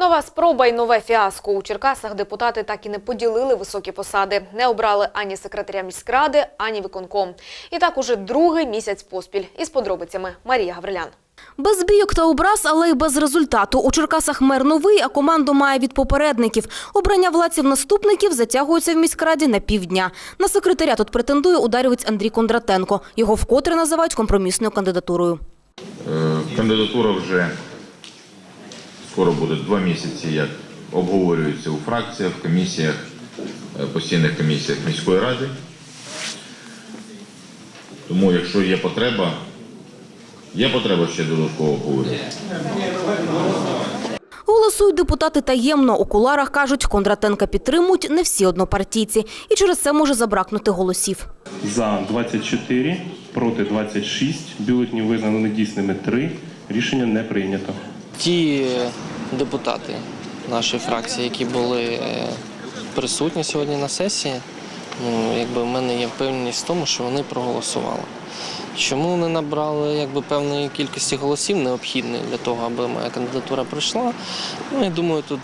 Нова спроба й нове фіаско. У Черкасах депутати так і не поділили високі посади. Не обрали ані секретаря міськради, ані виконком. І так уже другий місяць поспіль. Із подробицями Марія Гаврилян. Без бійок та образ, але й без результату. У Черкасах мер новий, а команду має від попередників. Обрання владців наступників затягується в міськраді на півдня. На секретаря тут претендує ударівець Андрій Кондратенко. Його вкотре називають компромісною кандидатурою. Е, Кандидатура вже скоро буде два місяці, як обговорюється у фракціях, в комісіях, е, постійних комісіях міської ради. Тому, якщо є потреба, є потреба ще додатково обговорювати. Голосують депутати таємно. У куларах кажуть, Кондратенка підтримують не всі однопартійці. І через це може забракнути голосів. За 24, проти 26, бюлетні визнано недійсними 3. Рішення не прийнято. Ті депутати нашої фракції, які були е, присутні сьогодні на сесії, ну, якби в мене є впевненість в тому, що вони проголосували. Чому не набрали якби, певної кількості голосів необхідної для того, аби моя кандидатура пройшла? Ну, я думаю, тут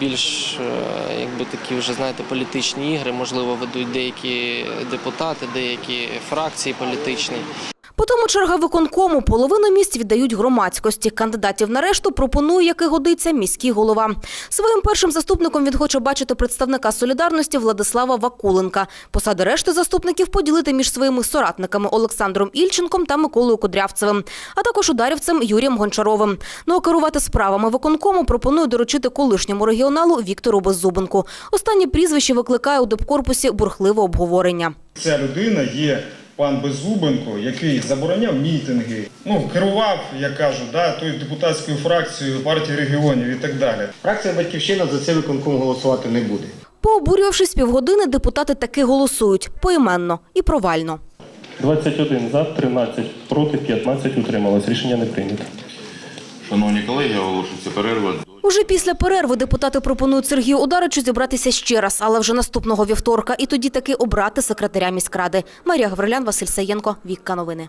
більш е, якби, такі вже знаєте, політичні ігри, можливо, ведуть деякі депутати, деякі фракції політичні. По тому черга виконкому половину місць віддають громадськості. Кандидатів на решту пропонує, як і годиться, міський голова. Своїм першим заступником він хоче бачити представника солідарності Владислава Вакуленка. Посади решти заступників поділити між своїми соратниками Олександром Ільченком та Миколою Кудрявцевим, а також ударівцем Юрієм Гончаровим. Ну а керувати справами виконкому пропонує доручити колишньому регіоналу Віктору Беззубенку. Останнє прізвище викликає у депкорпусі бурхливе обговорення. Ця людина є пан Беззубенко, який забороняв мітинги, ну керував, як кажуть, да, тою депутатською фракцією партії регіонів і так далі. Фракція Батьківщина за цей виконком голосувати не буде. Пообурювавшись півгодини, депутати таки голосують поіменно і провально. 21 за, 13 проти, 15 утрималось. Рішення не прийнято. Шановні колеги, оголошується перерва. Уже після перерви депутати пропонують Сергію Ударичу зібратися ще раз, але вже наступного вівторка, і тоді таки обрати секретаря міськради. Марія Гаврилян, Василь Саєнко, Вікка Новини.